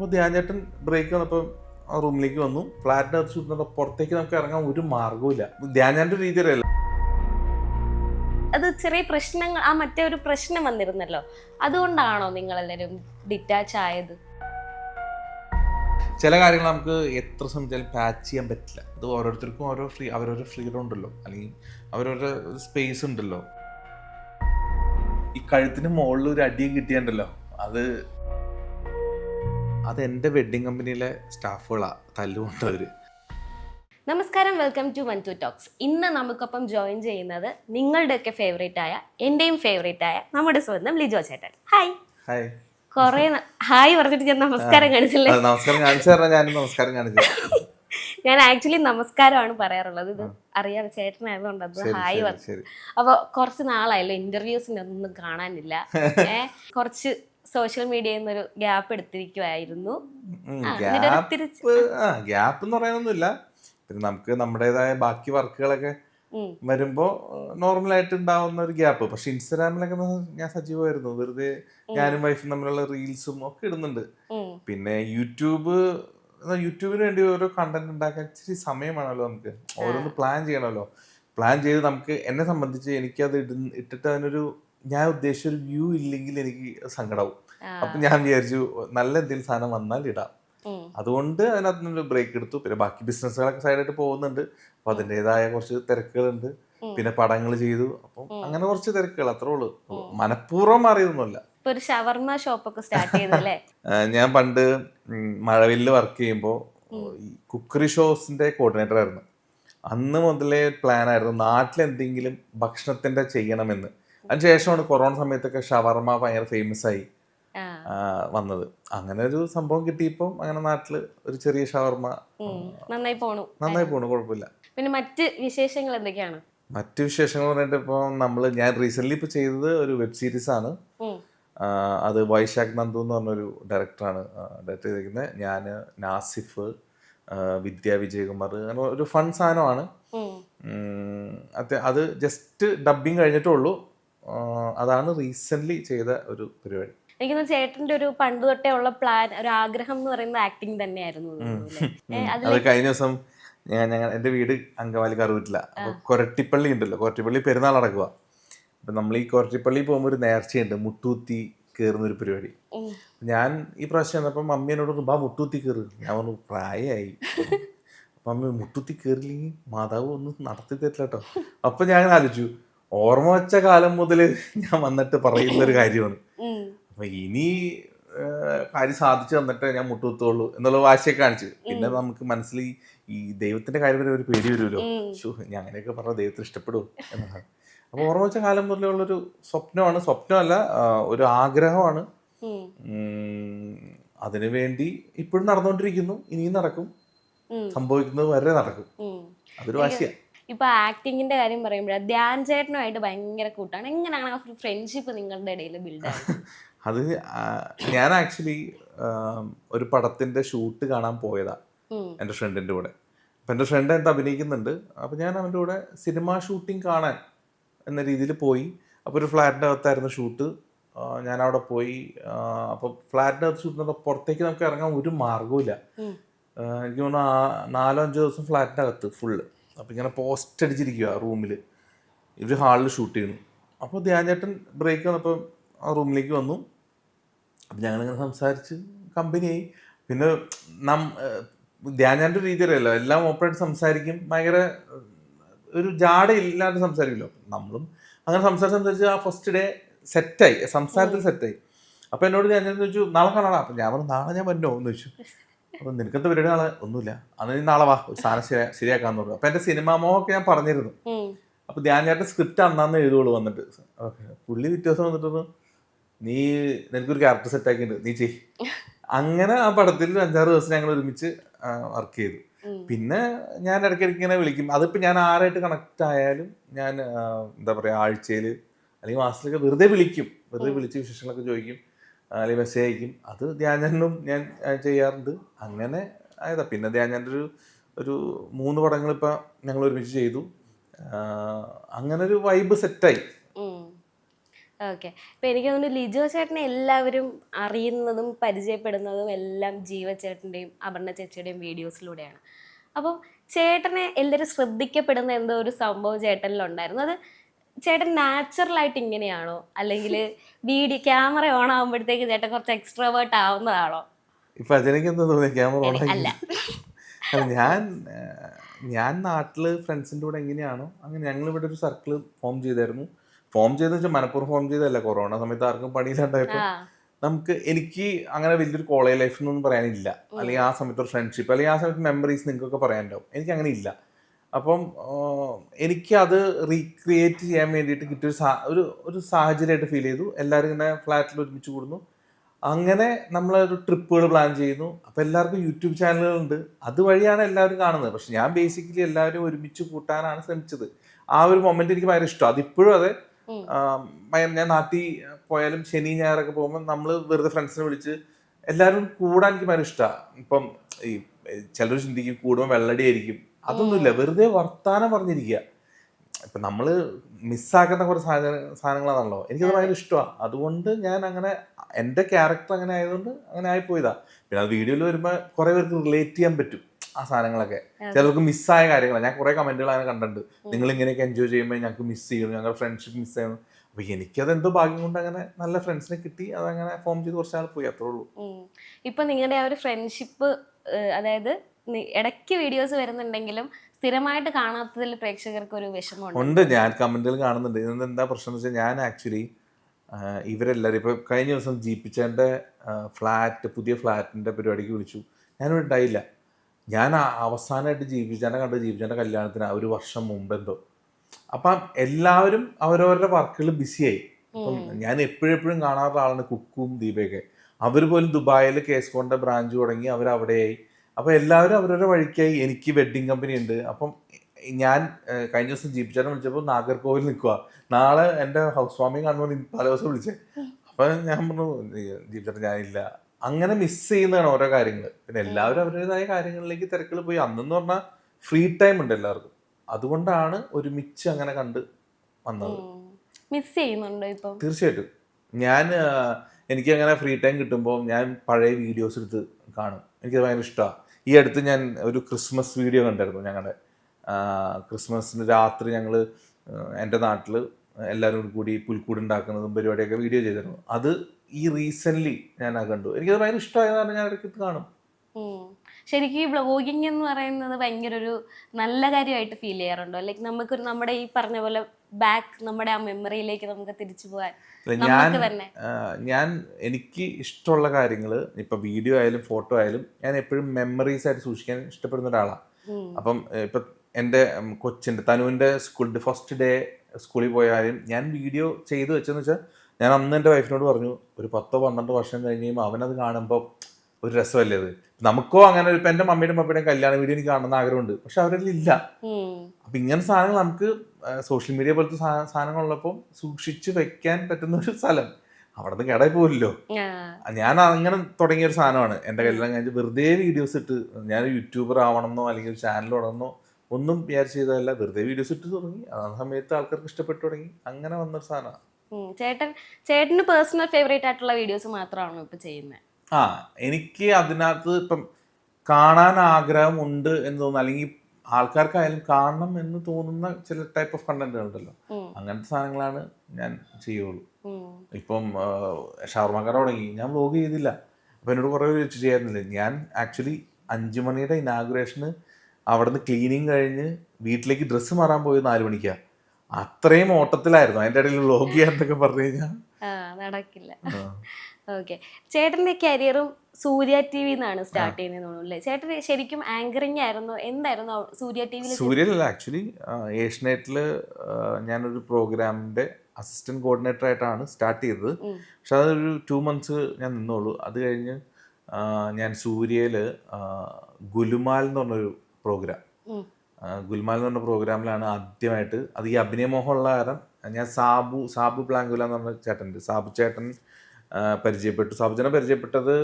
അപ്പോൾ ധ്യാനേട്ടൻ ബ്രേക്ക് വന്നപ്പം ആ റൂമിലേക്ക് വന്നു. ഫ്ലാറ്റിനകത്ത് ചുറ്റുന്ന പുറത്തേക്ക് നമുക്ക് ഇറങ്ങാൻ ഒരു മാർഗവും രീതി രീതിയിലല്ല അത് ചെറിയ പ്രശ്നങ്ങൾ ആ മറ്റേ ഒരു പ്രശ്നം വന്നിരുന്നല്ലോ. അതുകൊണ്ടാണോ നിങ്ങളെല്ലാവരും ഡിറ്റാച്ച് ആയത്? ചില കാര്യങ്ങൾ നമുക്ക് എത്ര ശ്രമിച്ചാലും പാച്ച് ചെയ്യാൻ പറ്റില്ല. അത് ഓരോരുത്തർക്കും ഓരോ ഫ്രീ അവരവരുടെ ഫ്രീഡം ഉണ്ടല്ലോ. അല്ലെങ്കിൽ അവരവരുടെ സ്പേസ് ഉണ്ടല്ലോ. ഈ കഴുത്തിന് മുകളിൽ ഒരു അടിയും കിട്ടിയുണ്ടല്ലോ. അത് അത് എന്റെ വെഡ്ഡിങ് കമ്പനിയിലെ സ്റ്റാഫുകളാണ് തല്ലുകൊണ്ട് അവർ നമസ്കാരം welcome to one to talks. ഇന്ന് നമുക്കൊപ്പം ജോയിൻ ചെയ്യുന്നത് നിങ്ങളുടെയൊക്കെ ഫേവറേറ്റ് ആയ എന്റെയും ഫേവറേറ്റ് ആയ നമ്മുടെ സ്വന്തം ലിജോ ചേട്ടൻ. ഹായ് ഹായ് കുറേ ഹായ് പറഞ്ഞിട്ട് ഞാൻ നമസ്കാരം കാണിച്ചില്ലേ? നമസ്കാരം കാണിച്ചു ഞാൻ നമസ്കാരം കാണിച്ചു. ഞാൻ ആക്ച്വലി നമസ്കാരമാണ് പറയാറുള്ളത്. ഇത് അറിയാം ചേട്ടനായതുകൊണ്ട് അത് ഹായ് പറഞ്ഞു. അപ്പൊ കുറച്ച് നാളായല്ലോ ഇന്റർവ്യൂസിനൊന്നും കാണാനില്ല. ഏഹ് കുറച്ച് സോഷ്യൽ മീഡിയയിൽ നിന്നൊരു ഗ്യാപ്പ് എടുത്തിരിക്കുവായിരുന്നു. ഗ്യാപ്പ് ആ ഗ്യാപ്പ് എന്ന് പറയാനൊന്നുമില്ല. പിന്നെ നമുക്ക് നമ്മുടേതായ ബാക്കി വർക്കുകളൊക്കെ വരുമ്പോ നോർമൽ ആയിട്ട് ഉണ്ടാവുന്ന ഒരു ഗ്യാപ്പ്. പക്ഷെ ഇൻസ്റ്റാഗ്രാമിലൊക്കെ ഞാൻ സജീവമായിരുന്നു. വെറുതെ ഞാനും വൈഫും തമ്മിലുള്ള റീൽസും ഒക്കെ ഇടുന്നുണ്ട്. പിന്നെ യൂട്യൂബ് യൂട്യൂബിന് വേണ്ടി ഓരോ കണ്ടന്റ് ഉണ്ടാക്കാൻ ഇച്ചിരി സമയം വേണമല്ലോ നമുക്ക് ഓരോന്ന് പ്ലാൻ ചെയ്യണമല്ലോ. പ്ലാൻ ചെയ്ത് നമുക്ക് എന്നെ സംബന്ധിച്ച് എനിക്കത് ഇടുന്ന ഇട്ടിട്ട് അതിനൊരു ഞാൻ ഉദ്ദേശിച്ച ഒരു വ്യൂ ഇല്ലെങ്കിൽ എനിക്ക് സങ്കടാവും. അപ്പൊ ഞാൻ വിചാരിച്ചു നല്ല എന്തെങ്കിലും സാധനം വന്നാൽ ഇടാം. അതുകൊണ്ട് അതിനകത്ത് നിന്ന് ബ്രേക്ക് എടുത്തു. പിന്നെ ബാക്കി ബിസിനസ്സുകളൊക്കെ സൈഡായിട്ട് പോകുന്നുണ്ട്. അപ്പൊ അതിന്റെതായ കുറച്ച് തിരക്കുകളുണ്ട്. പിന്നെ പടങ്ങൾ ചെയ്തു. അപ്പം അങ്ങനെ കുറച്ച് തിരക്കുകൾ അത്രേ ഉള്ളൂ. മനഃപൂർവം മാറിയതൊന്നുമല്ല ഒരു ഷവർമ ഷോപ്പൊക്കെ സ്റ്റാർട്ട് ചെയ്തല്ലേ ഞാൻ പണ്ട് മഴവില്ലിൽ മഴവില്ല് വർക്ക് ചെയ്യുമ്പോൾ ഈ കുക്കറി ഷോസിന്റെ കോർഡിനേറ്റർ ആയിരുന്നു. അന്ന് മുതലേ പ്ലാൻ ആയിരുന്നു നാട്ടിൽ എന്തെങ്കിലും ഭക്ഷണത്തിന്റെ ചെയ്യണമെന്ന്. അതിനുശേഷമാണ് കൊറോണ സമയത്തൊക്കെ ഷവർമ ഭയങ്കര ഫേമസ് ആയി വന്നത്. അങ്ങനെ ഒരു സംഭവം കിട്ടിയപ്പോ അങ്ങനെ നാട്ടിൽ ഒരു ചെറിയ ഷവർമ നന്നായി പോണു. നന്നായി പോണു കുഴപ്പമില്ല. പിന്നെ മറ്റ് വിശേഷങ്ങൾ എന്തൊക്കെയാണ്? മറ്റു വിശേഷങ്ങൾ പറഞ്ഞിട്ട് ഇപ്പോൾ നമ്മൾ ഞാൻ റീസെന്റ് ഇപ്പൊ ചെയ്തത് ഒരു വെബ് സീരീസ് ആണ്. അത് വൈശാഖ് നന്ദു എന്ന് പറഞ്ഞൊരു ഡയറക്ടറാണ് ഡയറക്ടർ ചെയ്തിരിക്കുന്നത് ഞാൻ നാസിഫ് വിദ്യ വിജയകുമാർ അങ്ങനെ ഒരു ഫൺ സാധനമാണ്. അത് അത് ജസ്റ്റ് ഡബിങ് കഴിഞ്ഞിട്ടേ ഉള്ളൂ. ആ, അതാണ് റീസെന്റ് ചെയ്ത ഒരു പരിപാടി. എനിക്ക് ചേട്ടന്റെ ഒരു പണ്ട് തൊട്ടേ ഉള്ള പ്ലാൻ ഒരു ആഗ്രഹം എന്ന് പറയുന്ന ആക്ടിങ് തന്നെയായിരുന്നു അത് കഴിഞ്ഞ ദിവസം ഞാൻ ഞങ്ങൾ എന്റെ വീട് അങ്കവാലി കറുവിറ്റില്ല അപ്പൊ കൊരട്ടിപ്പള്ളി ഉണ്ടല്ലോ കൊരട്ടിപ്പള്ളി പെരുന്നാൾ നടക്കുക അപ്പൊ നമ്മൾ ഈ കൊരട്ടിപ്പള്ളി പോകുമ്പോൾ ഒരു നേർച്ചയുണ്ട് മുട്ടൂത്തി കയറുന്ന ഒരു പരിപാടി. ഞാൻ ഈ പ്രാവശ്യം വന്നപ്പോ മമ്മി എന്നോട് ബാ മുട്ടൂത്തി കയറി ഞാൻ പറഞ്ഞു പ്രായമായി. മമ്മി മുട്ടൂത്തി കയറില്ലെങ്കിൽ മാതാവ് ഒന്നും നടത്തി തരില്ല കേട്ടോ അപ്പൊ ഞാൻ ആലോചിച്ചു. ഓർമ്മ വെച്ച കാലം മുതൽ ഞാൻ വന്നിട്ട് പറയുന്ന ഒരു കാര്യമാണ്. അപ്പൊ ഇനി കാര്യം സാധിച്ചു തന്നിട്ട് ഞാൻ മുട്ടുകുത്തുള്ളൂ എന്നുള്ള വാശിയെ കാണിച്ചു. പിന്നെ നമുക്ക് മനസ്സിൽ ഈ- ദൈവത്തിന്റെ കാര്യം വരെ ഒരു പേടി വരുമല്ലോ. ഞാൻ അങ്ങനെയൊക്കെ പറഞ്ഞ ദൈവത്തിന് ഇഷ്ടപ്പെടും എന്നാണ് അപ്പൊ ഓർമ്മ വെച്ച കാലം മുതലുള്ളൊരു സ്വപ്നമാണ്. സ്വപ്നമല്ല ഒരു ആഗ്രഹമാണ്. അതിനു വേണ്ടി അതിനുവേണ്ടി ഇപ്പോഴും നടന്നുകൊണ്ടിരിക്കുന്നു ഇനിയും നടക്കും. സംഭവിക്കുന്നത് വരെ നടക്കും. അതൊരു വാശിയാ. ഇപ്പൊ ആക്ടിങ്ങിന്റെ കാര്യം പറയുമ്പോഴാണ് ധ്യാൻ ചേട്ടനുമായിട്ട് ഭയങ്കര കൂട്ടാണ്. എങ്ങനെയാണ് ആ ഫ്രണ്ട്ഷിപ്പ് നിങ്ങളുടെ ഇടയിൽ ബിൽഡ് അത് ഞാൻ ആക്ച്വലി ഒരു പടത്തിന്റെ ഷൂട്ട് കാണാൻ പോയതാ എന്റെ ഫ്രണ്ടിന്റെ ഫ്രണ്ടിന്റെ കൂടെ. അപ്പം എന്റെ ഫ്രണ്ട് എന്താ അഭിനയിക്കുന്നുണ്ട്. അപ്പം ഞാൻ അവന്റെ കൂടെ സിനിമ ഷൂട്ടിംഗ് കാണാൻ എന്ന രീതിയിൽ പോയി. അപ്പോൾ ഒരു ഫ്ലാറ്റിന്റെ അകത്തായിരുന്നു ഷൂട്ട് ഞാൻ അവിടെ പോയി. അപ്പോൾ ഫ്ലാറ്റിന്റെ അകത്ത് ഷൂട്ട് നടന്ന പുറത്തേക്ക് നമുക്ക് ഇറങ്ങാൻ ഒരു മാർഗവും ഇല്ല എനിക്ക് തോന്നുന്നു നാലോ അഞ്ചോ ദിവസം ഫ്ലാറ്റിന്റെ അകത്ത് ഫുള്ള് അപ്പം ഇങ്ങനെ പോസ്റ്റ് അടിച്ചിരിക്കുക റൂമിൽ ഇവർ ഹാളിൽ ഷൂട്ട് ചെയ്യുന്നു. അപ്പോൾ ധ്യാനേട്ടൻ ബ്രേക്ക് വന്നപ്പോൾ ആ റൂമിലേക്ക് വന്നു. അപ്പം ഞങ്ങളിങ്ങനെ സംസാരിച്ച് കമ്പനിയായി പിന്നെ നം ധ്യാനാന്റെ രീതിയിലല്ലോ എല്ലാം ഓപ്പറായിട്ട് സംസാരിക്കും. ഭയങ്കര ഒരു ജാട ഇല്ലാണ്ട് സംസാരിക്കുമല്ലോ നമ്മളും അങ്ങനെ സംസാരിച്ച് സംസാരിച്ച് ആ ഫസ്റ്റ് ഡേ സെറ്റായി സംസാരത്തിൽ സെറ്റായി അപ്പം എന്നോട് ഞാൻ ചോദിച്ചു നാളെ കാണാടാ അപ്പം ഞാൻ പറഞ്ഞു നാളെ ഞാൻ വന്നോ എന്ന് ചോദിച്ചു. അപ്പം നിനക്കത്ത് പരിപാടി നാളെ ഒന്നുമില്ല. അന്ന് നീ നാളെ വാ ഒരു സാധനം ശരിയാ ശരിയാക്കാന്ന് പറഞ്ഞു. അപ്പം എന്റെ സിനിമാ മോഹൊക്കെ ഞാൻ പറഞ്ഞിരുന്നു. അപ്പോൾ അപ്പൊ ധ്യാൻ ചേട്ടൻ സ്ക്രിപ്റ്റ് അന്നാന്ന് എഴുതുള്ളൂ വന്നിട്ട്. പുള്ളി പുള്ളി വ്യത്യാസം വന്നിട്ടൊന്ന് നീ നിനക്കൊരു ക്യാരക്ടർ സെറ്റ് ആക്കിയിട്ടുണ്ട്. നീ ചെയ് അങ്ങനെ ആ പടത്തിൽ അഞ്ചാറ് ദിവസം ഞങ്ങൾ ഒരുമിച്ച് വർക്ക് ചെയ്തു. പിന്നെ ഞാൻ ഇടയ്ക്കിടയ്ക്ക് ഇങ്ങനെ വിളിക്കും. അതിപ്പോ ഞാൻ ആരായിട്ട് കണക്ട് ആയാലും ഞാൻ എന്താ പറയാ ആഴ്ചയിൽ അല്ലെങ്കിൽ മാസത്തിലൊക്കെ വെറുതെ വിളിക്കും. വെറുതെ വിളിച്ച് വിശേഷങ്ങളൊക്കെ ചോദിക്കും. അല്ലെങ്കിൽ മെസ്സേജ് അയക്കും അത് ധ്യാനും ഞാൻ ചെയ്യാറുണ്ട്. അങ്ങനെ ആയതാ. പിന്നെ ധ്യാനന്റെ ഒരു ഒരു മൂന്ന് പടങ്ങൾ ഇപ്പം ഞങ്ങൾ ഒരുമിച്ച് ചെയ്തു. അങ്ങനെ ഒരു വൈബ് സെറ്റായി. ഓക്കെ. ഇപ്പം എനിക്ക് തോന്നുന്നു ലിജോ ചേട്ടനെ എല്ലാവരും അറിയുന്നതും പരിചയപ്പെടുന്നതും എല്ലാം ജീവ ചേട്ടന്റെയും അപർണ ചേച്ചിയുടെയും വീഡിയോസിലൂടെയാണ്. അപ്പം ചേട്ടനെ എല്ലാവരും ശ്രദ്ധിക്കപ്പെടുന്ന എന്തോ ഒരു സംഭവം ചേട്ടനിലുണ്ടായിരുന്നു. അത് ചേട്ടൻ നാച്ചുറൽ ആയിട്ട് ഇങ്ങനെയാണോ? അല്ലെങ്കിൽ വീഡിയോ ക്യാമറ ഓൺ ആകുമ്പോഴത്തേക്ക് ചേട്ടൻ കുറച്ച് എക്സ്ട്രോവേർട്ട് ആവുന്നതാണോ? ഇപ്പൊ അതിനൊക്കെ എന്താ തോന്നിയ? ക്യാമറ ഓൺ അല്ല. ഞാൻ ഞാൻ നാട്ടിൽ ഫ്രണ്ട്സിന്റെ കൂടെ എങ്ങനെയാണോ അങ്ങനെ ഞങ്ങൾ ഇവിടെ ഒരു സർക്കിൾ ഫോം ചെയ്തായിരുന്നു. ഫോം ചെയ്തെന്ന് വെച്ചാൽ മനഃപൂർവം ഫോം ചെയ്തല്ല കൊറോണ സമയത്ത് ആർക്കും പണിയില്ലാണ്ടായപ്പോൾ നമുക്ക് എനിക്ക് അങ്ങനെ വലിയൊരു കോളേജ് ലൈഫ് എന്നൊന്നും പറയാനില്ല. അല്ലെങ്കിൽ ആ സമയത്ത് ഒരു ഫ്രണ്ട്ഷിപ്പ് അല്ലെങ്കിൽ ആ സമയത്ത് മെമ്മറീസ് നിങ്ങൾക്കൊക്കെ പറയാനുണ്ടാവും. എനിക്ക് അങ്ങനെ ഇല്ല. അപ്പം എനിക്കത് എനിക്ക് അത് റീക്രിയേറ്റ് ചെയ്യാൻ വേണ്ടിയിട്ട് കിട്ടിയൊരു സാ- ഒരു ഒരു സാഹചര്യമായിട്ട് ഫീൽ ചെയ്തു. എല്ലാവരും ഇങ്ങനെ ഫ്ലാറ്റിൽ ഒരുമിച്ച് കൂടുന്നു. അങ്ങനെ നമ്മൾ ഒരു ട്രിപ്പുകൾ പ്ലാൻ ചെയ്യുന്നു. അപ്പോൾ എല്ലാവർക്കും യൂട്യൂബ് ചാനലുകളുണ്ട് അതുവഴിയാണ് എല്ലാവരും കാണുന്നത്. പക്ഷെ ഞാൻ ബേസിക്കലി എല്ലാവരും ഒരുമിച്ച് കൂട്ടാനാണ് ശ്രമിച്ചത്. ആ ഒരു മൊമെന്റ് എനിക്ക് ഭയങ്കര ഇഷ്ടം അതിപ്പോഴും അതെ. ഞാൻ നാട്ടിൽ പോയാലും ശനി ഞായറൊക്കെ പോകുമ്പോൾ നമ്മൾ വെറുതെ ഫ്രണ്ട്സിനെ വിളിച്ച് എല്ലാവരും കൂടാൻ എനിക്ക് ഭയങ്കര ഇഷ്ടമാണ്. ഇപ്പം ഈ ചിലർ ചിന്തിക്കും കൂടുമ്പോൾ വെള്ളടി ആയിരിക്കും. അതൊന്നുമില്ല. വെറുതെ വർത്താനം പറഞ്ഞിരിക്കുക. ഇപ്പൊ നമ്മൾ മിസ്സാക്കുന്ന കുറെ സാധന സാധനങ്ങളാണല്ലോ. എനിക്കത് ഭയങ്കര ഇഷ്ടമാണ് അതുകൊണ്ട് ഞാൻ അങ്ങനെ എന്റെ ക്യാരക്ടർ അങ്ങനെ ആയതുകൊണ്ട് അങ്ങനെ ആയിപ്പോയതാ. പിന്നെ അത് വീഡിയോയിൽ വരുമ്പോൾ കുറെ പേർക്ക് റിലേറ്റ് ചെയ്യാൻ പറ്റും ആ സാധനങ്ങളൊക്കെ. ചിലർക്ക് മിസ്സായ കാര്യങ്ങളാണ് ഞാൻ കുറെ കമന്റുകൾ അങ്ങനെ കണ്ടിട്ടുണ്ട്. നിങ്ങൾ ഇങ്ങനെയൊക്കെ എൻജോയ് ചെയ്യുമ്പോൾ ഞങ്ങൾക്ക് മിസ് ചെയ്യുന്നു. ഞങ്ങളുടെ ഫ്രണ്ട്ഷിപ്പ് മിസ് ചെയ്യുന്നു. അപ്പൊ എനിക്കത് എന്തോ ഭാഗ്യം കൊണ്ട് അങ്ങനെ നല്ല ഫ്രണ്ട്സിനെ കിട്ടി. അതങ്ങനെ ഫോം ചെയ്ത് കുറച്ചാൾ പോയി. അത്രേ ഉള്ളൂ. ഇപ്പൊ നിങ്ങളുടെ ആ ഒരു ഫ്രണ്ട്ഷിപ്പ് അതായത് ഇടയ്ക്ക് വീഡിയോസ് വരുന്നുണ്ടെങ്കിലും സ്ഥിരമായിട്ട് കാണാത്തതിൽ പ്രേക്ഷകർക്ക് ഒരു വിഷമമുണ്ട്. ഉണ്ട് ഞാൻ കമന്റുകൾ കാണുന്നുണ്ട്. ഇതിന് എന്താ പ്രശ്നം എന്ന് വെച്ചാൽ ഞാൻ ആക്ച്വലി ഇവരെല്ലാവരും ഇപ്പൊ കഴിഞ്ഞ ദിവസം ജീപ്പിച്ചേന്റെ ഫ്ലാറ്റ് പുതിയ ഫ്ലാറ്റിന്റെ പരിപാടിക്ക് വിളിച്ചു. ഞാനിവിടെ ഉണ്ടായില്ല. ഞാൻ അവസാനമായിട്ട് ജീവിച്ചാന്റെ കണ്ട് ജീവിച്ചാന്റെ കല്യാണത്തിന് ഒരു വർഷം മുമ്പ് എന്തോ. അപ്പം എല്ലാവരും അവരവരുടെ വർക്കുകൾ ബിസിയായി. അപ്പം ഞാൻ എപ്പോഴെപ്പോഴും കാണാറുള്ള ആളാണ് കുക്കും ദീപയൊക്കെ. അവർ പോലും ദുബായിൽ കേസ് കൊണ്ട ബ്രാഞ്ച് തുടങ്ങി അവർ അവിടെയായി അപ്പോൾ എല്ലാവരും അവരവരുടെ വഴിക്കായി എനിക്ക് വെഡ്ഡിങ് കമ്പനി ഉണ്ട്. അപ്പം ഞാൻ കഴിഞ്ഞ ദിവസം ജീപ്പ് ചേട്ടൻ വിളിച്ചപ്പോൾ നാഗർകോവിൽ നിൽക്കുക നാളെ എന്റെ ഹൗസ് വാമിങ് കാണുമ്പോൾ പല ദിവസം വിളിച്ചേ. അപ്പം ഞാൻ പറഞ്ഞു ജീപ്പ് ചേട്ടൻ ഞാനില്ല. അങ്ങനെ മിസ്സ് ചെയ്യുന്നതാണ് ഓരോ കാര്യങ്ങൾ പിന്നെ എല്ലാവരും അവരുടേതായ കാര്യങ്ങളിലേക്ക് തിരക്കുകൾ പോയി. അന്നെന്ന് പറഞ്ഞാൽ ഫ്രീ ടൈം ഉണ്ട് എല്ലാവർക്കും. അതുകൊണ്ടാണ് ഒരു മിച്ച് അങ്ങനെ കണ്ട് വന്നത്. മിസ് ചെയ്യുന്നുണ്ടോ ഇപ്പം? തീർച്ചയായിട്ടും. ഞാൻ എനിക്ക് അങ്ങനെ ഫ്രീ ടൈം കിട്ടുമ്പോൾ ഞാൻ പഴയ വീഡിയോസ് എടുത്ത് കാണും. എനിക്കത് ഭയങ്കര ഇഷ്ടമാണ് ഈ അടുത്ത് ഞാൻ ഒരു ക്രിസ്മസ് വീഡിയോ കണ്ടായിരുന്നു ഞങ്ങളുടെ ക്രിസ്മസിന് രാത്രി ഞങ്ങൾ എന്റെ നാട്ടിൽ എല്ലാവരും കൂടി പുൽക്കൂട് ഉണ്ടാക്കുന്നതും പരിപാടിയൊക്കെ വീഡിയോ ചെയ്തിരുന്നു. അത് ഈ റീസെന്റ്ലി ഞാൻ ആ കണ്ടു. എനിക്കത് ഭയങ്കര ഇഷ്ടമായതാണ് ഞാൻ ഇടയ്ക്ക് കാണും. ശരിക്കും ഈ ബ്ലോഗിങ് എന്ന് പറയുന്നത് ഭയങ്കര ഒരു നല്ല കാര്യമായിട്ട് ഫീൽ ചെയ്യാറുണ്ടോ. ലൈക്ക് നമുക്കൊരു നമ്മുടെ ഈ പറഞ്ഞ പോലെ ബാക്ക് നമ്മുടെ ആ മെമ്മറിയിലേക്ക് നമുക്ക് തിരിച്ചു പോകാൻ ഞാൻ ഞാൻ എനിക്ക് ഇഷ്ടമുള്ള കാര്യങ്ങൾ ഇപ്പൊ വീഡിയോ ആയാലും ഫോട്ടോ ആയാലും ഞാൻ എപ്പോഴും മെമ്മറീസ് ആയിട്ട് സൂക്ഷിക്കാൻ ഇഷ്ടപ്പെടുന്ന ഒരാളാണ് അപ്പം ഇപ്പൊ എന്റെ കൊച്ചിന്റെ കൊച്ചിന്റെ തനുവിന്റെ സ്കൂൾ ഫസ്റ്റ് ഡേ സ്കൂളിൽ പോയാലും ഞാൻ വീഡിയോ ചെയ്തു വെച്ചെന്ന് വെച്ചാൽ ഞാൻ അന്ന് എന്റെ വൈഫിനോട് പറഞ്ഞു ഒരു പത്തോ പന്ത്രണ്ടോ വർഷം കഴിഞ്ഞ് അവനത് കാണുമ്പോൾ ഒരു രസമല്ലേ അത്? നമുക്കോ അങ്ങനെ ഒരു എന്റെ എന്റെ മമ്മിയുടെ പപ്പയുടെയും കല്യാണ വീഡിയോ എനിക്ക് കാണുന്ന ആഗ്രഹമുണ്ട്. പക്ഷെ അവരിൽ ഇല്ല. അപ്പൊ ഇങ്ങനെ സാധനങ്ങൾ നമുക്ക് സോഷ്യൽ മീഡിയ പോലത്തെ സാധനങ്ങൾ ഉള്ളപ്പോൾ സൂക്ഷിച്ച് വെക്കാൻ പറ്റുന്ന ഒരു സ്ഥലം. അവിടെ നിന്ന് കേടായി പോകില്ലല്ലോ ഞാൻ അങ്ങനെ തുടങ്ങിയ ഒരു സാധനമാണ്. എന്റെ കല്യാണം കഴിഞ്ഞ് വെറുതെ വീഡിയോസ് ഇട്ട് ഞാൻ യൂട്യൂബർ ആവണമെന്നോ അല്ലെങ്കിൽ ഒരു ചാനൽ തുടങ്ങുന്നോ ഒന്നും വിചാരിച്ച് ചെയ്തതല്ല. വെറുതെ വീഡിയോസ് ഇട്ട് തുടങ്ങി. ആ സമയത്ത് ആൾക്കാർക്ക് ഇഷ്ടപ്പെട്ടു തുടങ്ങി. അങ്ങനെ വന്നൊരു സാധനമാണ്. ചേട്ടൻ ചേട്ടന് പേഴ്സണൽ ഫേവറേറ്റ് ആയിട്ടുള്ള വീഡിയോസ് മാത്രമാണ് ഇപ്പൊ ചെയ്യുന്നത് ആ എനിക്ക് അതിനകത്ത് ഇപ്പം കാണാൻ ആഗ്രഹം ഉണ്ട് എന്ന് തോന്നുന്നു. അല്ലെങ്കിൽ ആൾക്കാർക്കായാലും കാണണം എന്ന് തോന്നുന്ന ചില ടൈപ്പ് ഓഫ് കണ്ടന്റ് ഉണ്ടല്ലോ. അങ്ങനത്തെ സാധനങ്ങളാണ് ഞാൻ ചെയ്യുള്ളൂ. ഇപ്പം ഷവർമക്കട തുടങ്ങി. ഞാൻ വ്ലോഗ് ചെയ്തില്ല. അപ്പം എന്നോട് കുറേ പേര് ചെയ്യാറില്ലേ ചെയ്യാറുന്നില്ല ഞാൻ ആക്ച്വലി അഞ്ചു മണിയുടെ ഇനാഗുറേഷന് അവിടുന്ന് ക്ലീനിങ് കഴിഞ്ഞ് വീട്ടിലേക്ക് ഡ്രസ്സ് മാറാൻ പോയത് നാല് മണിക്കാണ് അത്രയും ഓട്ടത്തിലായിരുന്നു. അതിന്റെ ഇടയിൽ വ്ലോഗ് ചെയ്യാന്നൊക്കെ പറഞ്ഞു കഴിഞ്ഞാൽ നടക്കില്ല. ഓക്കെ ചേട്ടന്റെ കരിയറും സൂര്യ ടി വി എന്നാണ് സ്റ്റാർട്ട് ചെയ്യുന്നത് തോന്നുന്നു അല്ലേ? ചേട്ടൻ ശരിക്കും ആങ്കറിംഗ് ആയിരുന്നു? എന്തായിരുന്നു സൂര്യ ടി വിയിൽ സൂര്യല്ല ആക്ച്വലി ഏഷ്യനെറ്റിൽ ഞാനൊരു പ്രോഗ്രാമിന്റെ അസിസ്റ്റന്റ് കോർഡിനേറ്റർ ആയിട്ടാണ് സ്റ്റാർട്ട് ചെയ്തത്. പക്ഷെ അതൊരു ടു മന്ത്സ് ഞാൻ നിന്നോളൂ. അത് കഴിഞ്ഞ് ഞാൻ സൂര്യയിൽ ഗുലുമാൽ എന്ന് പറഞ്ഞൊരു പ്രോഗ്രാം ഗുൽമാൽ എന്ന് പറഞ്ഞ പ്രോഗ്രാമിലാണ് ആദ്യമായിട്ട്. അത് ഈ അഭിനയമോഹമുള്ള കാരണം ഞാൻ സാബു സാബു പ്ലാങ്കുല എന്ന് പറഞ്ഞ ചേട്ടന്റെ സാബു ചേട്ടൻ പരിചയപ്പെട്ടു. സാബു പരിചയപ്പെട്ടത്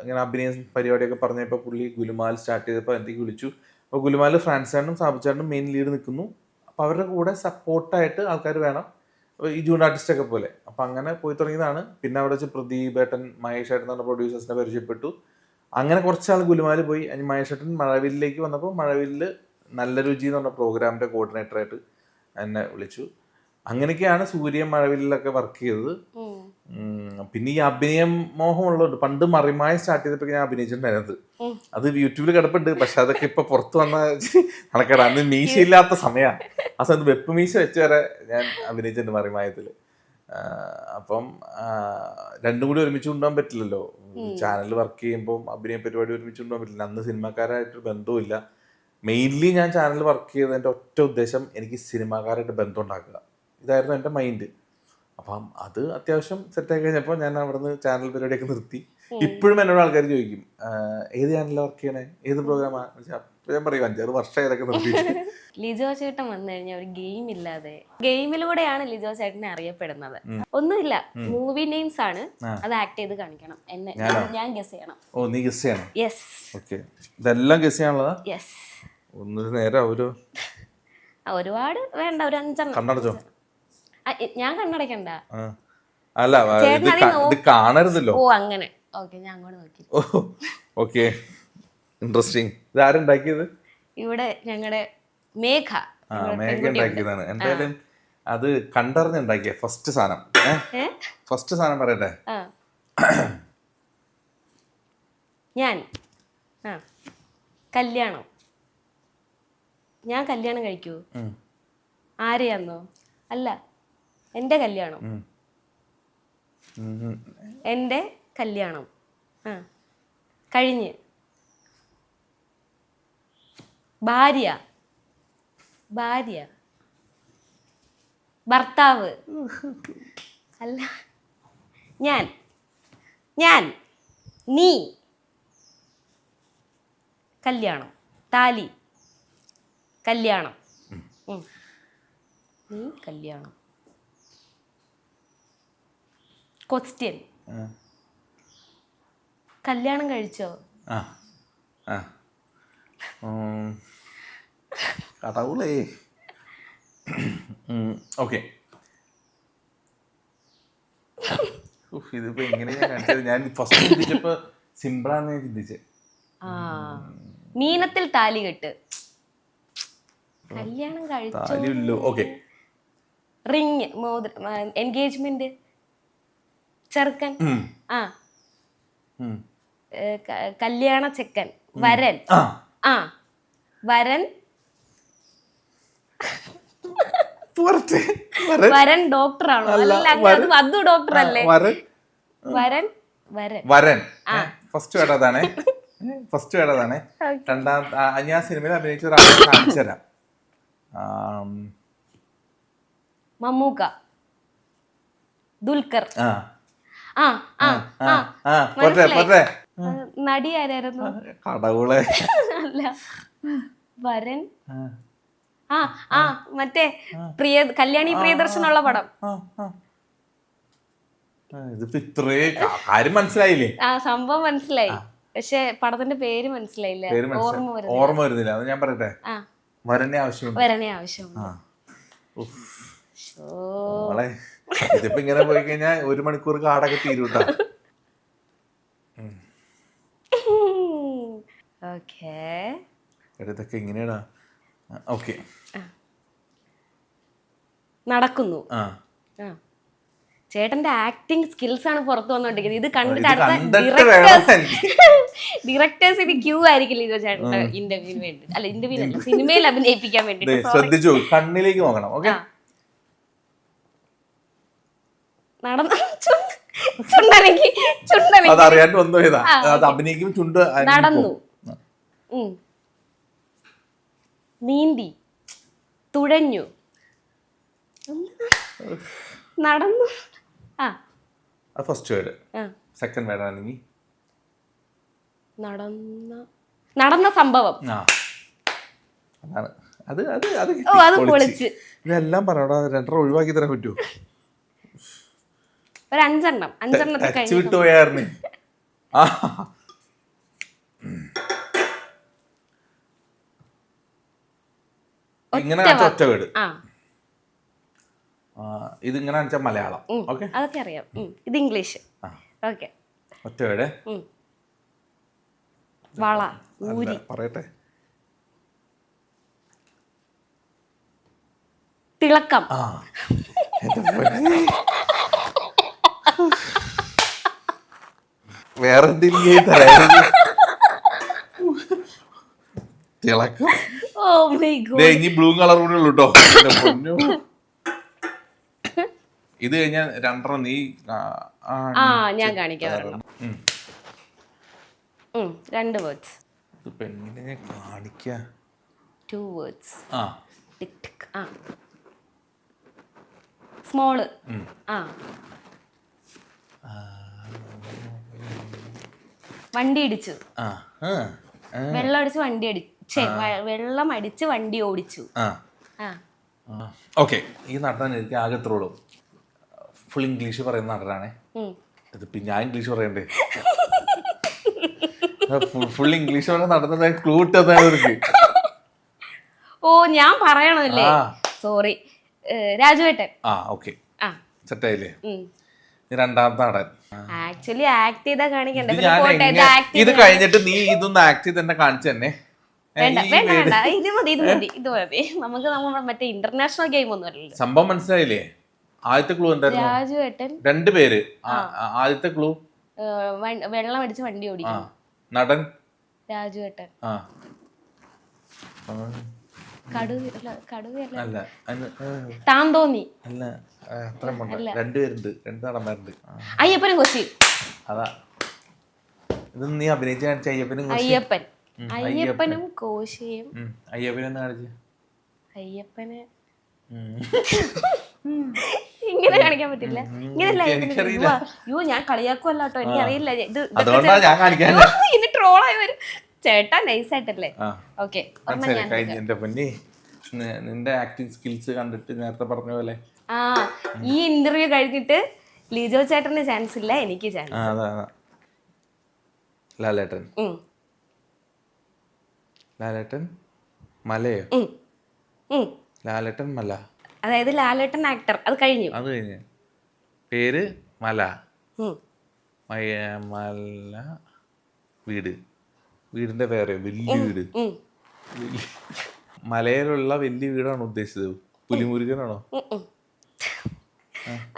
ഇങ്ങനെ അഭിനയ പരിപാടിയൊക്കെ പറഞ്ഞപ്പോൾ പുള്ളി ഗുലുമാൽ സ്റ്റാർട്ട് ചെയ്തപ്പോൾ എന്തെങ്കിലും വിളിച്ചു. അപ്പോൾ ഗുലുമാൽ ഫ്രാൻസാണ്ടും സാബുചാണ്ടും മെയിൻ ലീഡ് നിൽക്കുന്നു. അപ്പോൾ അവരുടെ കൂടെ സപ്പോർട്ടായിട്ട് ആൾക്കാർ വേണം. ഈ ജൂൺ ആർട്ടിസ്റ്റൊക്കെ പോലെ. അപ്പോൾ അങ്ങനെ പോയി തുടങ്ങിയതാണ്. പിന്നെ അവിടെ വെച്ച് പ്രദീപ് ഏട്ടൻ മഹേഷ് ഏട്ടൻ എന്ന പ്രൊഡ്യൂസേഴ്സിനെ പരിചയപ്പെട്ടു. അങ്ങനെ കുറച്ചാൾ ഗുലുമാൽ പോയി. അതിന് മഹേഷ് ഏട്ടൻ മഴവില്ലിലേക്ക് വന്നപ്പോൾ മഴവില്ല് നല്ല രുചി എന്ന് പറഞ്ഞ പ്രോഗ്രാമിന്റെ കോർഡിനേറ്ററായിട്ട് എന്നെ വിളിച്ചു. അങ്ങനെയൊക്കെയാണ് സൂര്യ മഴവില്ലൊക്കെ വർക്ക് ചെയ്തത്. പിന്നെ ഈ അഭിനയം മോഹമുള്ളതുകൊണ്ട് പണ്ട് മറിമായി സ്റ്റാർട്ട് ചെയ്തപ്പോൾ ഞാൻ അഭിനയിച്ചിട്ടുണ്ടായിരുന്നത്. അത് യൂട്യൂബിൽ കിടപ്പുണ്ട്. പക്ഷെ അതൊക്കെ ഇപ്പൊ പുറത്തു വന്ന നടക്കട. അന്ന് മീശയില്ലാത്ത സമയമാണ് ആ സമയത്ത് വെപ്പ് മീശ വെച്ച് വരെ ഞാൻ അഭിനയിച്ചിട്ടുണ്ട് മറിമായത്തിൽ. അപ്പം രണ്ടും കൂടി ഒരുമിച്ച് കൊണ്ടുപോകാൻ പറ്റില്ലല്ലോ. ചാനൽ വർക്ക് ചെയ്യുമ്പോൾ അഭിനയ പരിപാടി ഒരുമിച്ച് കൊണ്ടുപോകാൻ പറ്റില്ല. അന്ന് സിനിമാക്കാരായിട്ട് ബന്ധവുമില്ല മെയിൻലി ഞാൻ ചാനൽ വർക്ക് ചെയ്തതിന്റെ ഒറ്റ ഉദ്ദേശം എനിക്ക് സിനിമാക്കാരായിട്ട് ബന്ധം ഉണ്ടാക്കുക. ഇതായിരുന്നു എന്റെ മൈൻഡ് അപ്പം അത് അത്യാവശ്യം സെറ്റായി കഴിഞ്ഞപ്പോൾ ഞാൻ അവിടുന്ന് ചാനൽ പരിപാടിയൊക്കെ നിർത്തി. ഇപ്പോഴും എന്നോട് ആൾക്കാർ ചോദിക്കും "ആ, ഏത് ചാനലിൽ വർക്ക് ചെയ്യണേ? ഏത് പ്രോഗ്രാമാണ് ഞാൻ പറയും അഞ്ചാറ് വർഷം ഇതൊക്കെ നിർത്തി? ലിജോ ചേട്ടൻ വന്നു കഴിഞ്ഞാൽ ഒരു ഗെയിം ഇല്ലാതെ ഗെയിമിലൂടെയാണ് ലിജോ ചേട്ടനെ അറിയപ്പെടുന്നത്. ഒന്നുമില്ല മൂവി നെയിംസ് ആണ്. അത് ആക്ട് ചെയ്ത് കാണിക്കണം. എന്നെ ഞാൻ ഗസ് ചെയ്യണം. ഓ നീ ഗസ് ചെയ്യണം? യെസ് ഓക്കെ ഇതെല്ലാം ഗസ് ചെയ്യാനുള്ളതാ? യെസ് ഒന്ന് നേരെ ഒരു ഒരുപാട് വേണ്ട ഒരു അഞ്ചെണ്ണം. ഇ- ഞാൻ കണ്ണടക്കണ്ട. അല്ല ഇത് കാണരുതല്ലോ. ഓ അങ്ങനെ. ഓക്കെ ഞാൻ അങ്ങോട്ട് നോക്കി. ഓക്കെ. ഇൻട്രസ്റ്റിംഗ് ഇത് ആരുണ്ടാക്കിയത് ഇവിടെ ഞങ്ങളുടെ മേഘ. മേഘ ഉണ്ടാക്കിയതാണ്. എന്തായാലും അത് കണ്ടറിഞ്ഞുണ്ടാക്കിയ ഫസ്റ്റ് സാധനം. ഫസ്റ്റ് സാധനം പറയട്ടെ. ഞാൻ. ആ. കല്യാണം. ഞാൻ കല്യാണം കഴിക്കൂ. ആരെയാന്നോ? അല്ല. എന്റെ കല്യാണം. എന്റെ കല്യാണം. ആ. കഴിഞ്ഞ്. ഭാര്യ. ഭാര്യ. ഭർത്താവ്. അല്ല. ഞാൻ. ഞാൻ. നീ. കല്യാണം. താലി. കല്യാണം. നീ കല്യാണം. ക്വസ്റ്റ്യൻ. കല്യാണം കഴിച്ചോ? ആ. ആ. കടവുളേ ഓക്കെ. ഇതിപ്പോ എങ്ങനെയാ കാണിച്ചത്. ഞാൻ ഫസ്റ്റ് ചിന്തിച്ചപ്പോ സിമ്പിളാന്ന് ഞാൻ ചിന്തിച്ചേ. മീനത്തിൽ താലി കെട്ട്. കല്യാണം കഴിച്ചു? റിങ് മോതിര എൻഗേജ്മെന്റ്. ചെറുക്കൻ. ആ. കല്യാണ ചെക്കൻ. വരൻ. ആ. വരൻ. വരൻ. ഡോക്ടർ ഡോക്ടറാണോ? അല്ല അത് ഡോക്ടർ അല്ലേ വരൻ. വരൻ. വരൻ. ഫസ്റ്റ് കേട്ടതാണേ ഫസ്റ്റ് കേട്ടതാണേ രണ്ടാം ഞാൻ സിനിമയിൽ അഭിനയിച്ച ഒരാളെ കാണിച്ചു തരാം. മമ്മൂക്ക. ദുൽഖർ. ആ. ആ ആ ആ പോട്ടെ ആ, നടി ആരായിരുന്നു? കടവുളെ. അല്ല. വരൻ. ആ, ആ മറ്റേ പ്രിയ കല്യാണി പ്രിയദർശനുള്ള പടം. ഇതിപ്പോ ഇത്രേ കാ- കാര്യം മനസ്സിലായില്ലേ? ആ സംഭവം മനസ്സിലായി. പക്ഷെ പടത്തിന്റെ പേര് മനസ്സിലായില്ല. പേര് ഓർമ്മ മനസ്സിലായി വരുന്നു ഓർമ്മ വരുന്നില്ല. അത് ഞാൻ പറയട്ടെ? ആ. വരനെ ആവശ്യമുണ്ട്. വരണേ ആവശ്യം ആ. ഉഫ്. ഓ മോളെ ഇതിപ്പോ ഇങ്ങനെ പോയി കഴിഞ്ഞാൽ ഒരു മണിക്കൂർ കാടൊക്കെ തീരൂട്ടാ. ഓക്കേ. ഇതൊക്കെ ഇങ്ങനെയാടാ ഓക്കെ. നടക്കുന്നു. ചേട്ടന്റെ ആക്ടിങ് സ്കിൽസ് ആണ് പുറത്തു വന്നോണ്ടിരിക്കുന്നത്. ഇത് കണ്ടിട്ട് അടുത്ത എനിക്ക്. ഡയറക്ടേഴ്സിന് ക്യൂ ആയിരിക്കില്ല ഇത് ചേട്ടന്റെ ഇന്റർവ്യൂവിന് വേണ്ടി. അല്ല ഇന്റർവ്യൂ അല്ല സിനിമയിൽ അഭിനയിപ്പിക്കാൻ വേണ്ടി ശ്രദ്ധിച്ചു കണ്ണിലേക്ക് നോക്കണം ഓക്കെ ആ. നടന്ന ചുണ്ടനക്കി ചുണ്ടനക്കി അത് അറിയാണ്ട് വന്നു പോയതാ അത് അഭിനയിക്കും ചുണ്ട് നടന്നു. നീന്തി തുഴഞ്ഞു. നടന്നു. ആ. അത് ഫസ്റ്റ് വേർഡ് സെക്കൻഡ് വേർഡ് ആണെങ്കിൽ നടന്ന നടന്ന സംഭവം. അതാണ്. അത് അത് അത് ഇതെല്ലാം പറയടാ രണ്ടര ഒഴിവാക്കി തരാൻ പറ്റുമോ ഒരു അഞ്ചെണ്ണം. അഞ്ചെണ്ണത്തിൽ ടച്ച് കഴിഞ്ഞു ആ. ഇങ്ങനെ കാണിച്ച ഒറ്റ വീട്. ആ. ആ ഇതിങ്ങനെ വെച്ചാൽ മലയാളം. ഓക്കെ. അതൊക്കെ അറിയാം. ഉം. ഇത് ഇംഗ്ലീഷ്. ആ. ഓക്കെ. ഒറ്റ വേടെ? വള അല്ല, പറയട്ടെ. തിളക്കം. ആ. എന്താ. വേറെ എന്തെങ്കിലും തിളക്കം. ദേ, ഇനി ബ്ലൂ കളർ കൂടെ ഉള്ളു കേട്ടോ. ഇത് കഴിഞ്ഞാൽ രണ്ടെണ്ണം നീ ആ, ഞാൻ കാണിക്കാം ഒരെണ്ണം. ഉം. ഉം, രണ്ട് വേർഡ്സ് ഇതിപ്പോ എങ്ങനെ ഞാൻ കാണിക്ക? ടു വേർഡ്സ് ആ. ടിക് ടിക് ആ. സ്മോൾ ആ. വണ്ടി ഇടിച്ചു. വെള്ളം അടിച്ച് വണ്ടി അടിച്ചു വെള്ളം അടിച്ച് വണ്ടി ഓടിച്ചു. ഓക്കെ ഈ നടൻ എനിക്ക് ആകെ എത്രയുള്ളൂ ഫുൾ ഇംഗ്ലീഷ് പറയുന്ന നടനാണേ. ഇതിപ്പോ ഞാൻ ഇംഗ്ലീഷ് പറയണ്ടേ? ഫുൾ ഇംഗ്ലീഷ് പറയുന്ന നടന്നത് ക്ലൂ ഇട്ടതാണ് ഓ ഞാൻ പറയണല്ലേ. സോറി രാജുവേട്ടൻ. ആ ഓക്കെ. ആ. സെറ്റായില്ലേ രണ്ടാമത്തെ നടൻ. ആക്ച്വലി ആക്ട് ചെയ്താ കാണിക്കണ്ടേ. ഇത് പിന്നെ ഞാൻ പോട്ടെ ഇത് എങ്ങനെ- ആക്ട് ഇത് കഴിഞ്ഞിട്ട് നീ ഇതൊന്ന് ആക്ട് ചെയ്ത് തന്നെ കാണിച്ചു തന്നെ. ഏ, വേണ്ട ഈ വേണ്ട വേണ്ട. ഇത് മതി ഇത് മതി ഇത് മതി. നമുക്ക് നമ്മൾ മറ്റേ ഇന്റർനാഷണൽ ഗെയിം ഒന്നും അല്ലല്ലോ. സംഭവം മനസ്സിലായില്ലേ? ആദ്യത്തെ ക്ലൂ എന്തായിരുന്നു? രാജുവേട്ടൻ രണ്ട് പേര്. ആ, ആ, ആദ്യത്തെ ക്ലൂ വൺ- വെള്ളം അടിച്ച് വണ്ടി ആ. ഓടിക്കും നടൻ? രാജുവേട്ടൻ ആ. ആ, അല്ല കടുവയല്ല അല്ല. രണ്ടുപേരുണ്ട് രണ്ട് നടന്മാരുണ്ട്. അയ്യപ്പനും കൊച്ചി. അതാ. ഇത് നീ അഭിനയിച്ച് കാണിച്ച അയ്യപ്പനും അയ്യപ്പൻ. അയ്യപ്പനും കോശിയും. അയ്യപ്പനെ അയ്യപ്പനെന്ന് കാണിച്ച്. അയ്യപ്പനെ. ഇങ്ങനെ കാണിക്കാൻ പറ്റില്ല. ഇങ്ങനല്ല എനിക്കറിയില്ല. അയ്യോ ഞാൻ കളിയാക്കുമല്ലോ കേട്ടോ എനിക്കറിയില്ല ഇത് ഇനി ട്രോളായി വരും. ചേട്ടാ നൈസ് ആയിട്ടല്ലേ ഓക്കെ എന്റെ പൊന്നി. നിന്റെ ആക്ടിങ് സ്കിൽസ് കണ്ടിട്ട് നേരത്തെ പറഞ്ഞ പോലെ. ആ ഈ ഇന്റർവ്യൂ കഴിഞ്ഞിട്ട് ലിജോ ചേട്ടന് ചാൻസ് ഇല്ല എനിക്ക് ചാൻസ് ആ അതാ അതാ. ലാലേട്ടൻ. ലാലേട്ടൻ മലയോ? ലാലേട്ടൻ മല. അതായത് ലാലേട്ടൻ ആക്ടർ അത് കഴിഞ്ഞു. അത് കഴിഞ്ഞു. പേര് മല. മല വീട്. വീടിന്റെ പേര് വലിയ വീട്. മലയിലുള്ള വലിയ വീടാണോ ഉദ്ദേശിച്ചത്? പുലിമുരുകനാണോ.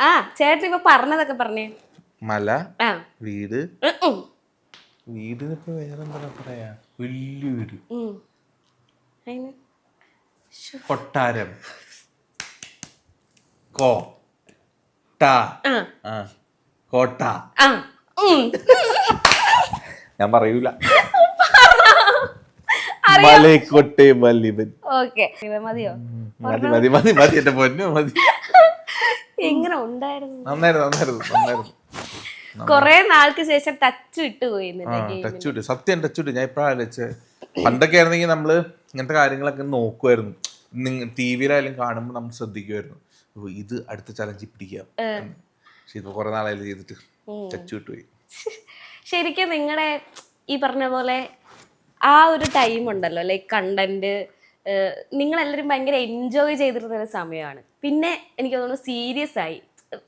ആ ചേട്ടൻ ഇപ്പൊ പറഞ്ഞതൊക്കെ പറഞ്ഞേ. മല വീട്. വീടിനിപ്പോ വേറെന്താ പറയാ? വലിയ വീട്. കൊട്ടാരം. കോ ടാ കോട്ട. ഞാൻ പറയൂല. ഓക്കെ. മതിയോ? മതി മതി മതി മതി എന്റെ പൊന്നു മതി. എങ്ങനെ ഉണ്ടായിരുന്നു? നന്നായിരുന്നു നന്നായിരുന്നു നന്നായിരുന്നു. കൊറേ നാൾക്ക് ശേഷം ടച്ച് വിട്ടു പോയി ടച്ച് വിട്ടു സത്യം ടച്ച് വിട്ടു ഞാൻ ഇപ്പഴാ വെച്ച് പണ്ടൊക്കെ ആയിരുന്നെങ്കിൽ നമ്മൾ ഇങ്ങനത്തെ കാര്യങ്ങളൊക്കെ നോക്കുമായിരുന്നു ടി വിയിലായാലും കാണുമ്പോൾ നമ്മൾ ശ്രദ്ധിക്കുമായിരുന്നു ഇത് അടുത്ത ചലഞ്ച് പിടിക്കാം. പക്ഷെ ഇപ്പൊ കുറെ നാളായാലും ചെയ്തിട്ട് ടച്ച് വിട്ടുപോയി ശരിക്കും നിങ്ങളുടെ ഈ പറഞ്ഞ പോലെ ആ ഒരു ടൈം ഉണ്ടല്ലോ ലൈക്ക് കണ്ടന്റ് നിങ്ങളെല്ലാവരും ഭയങ്കര എൻജോയ് ചെയ്തിരുന്ന ഒരു സമയമാണ്. പിന്നെ എനിക്ക് തോന്നുന്നു സീരിയസ് ആയി.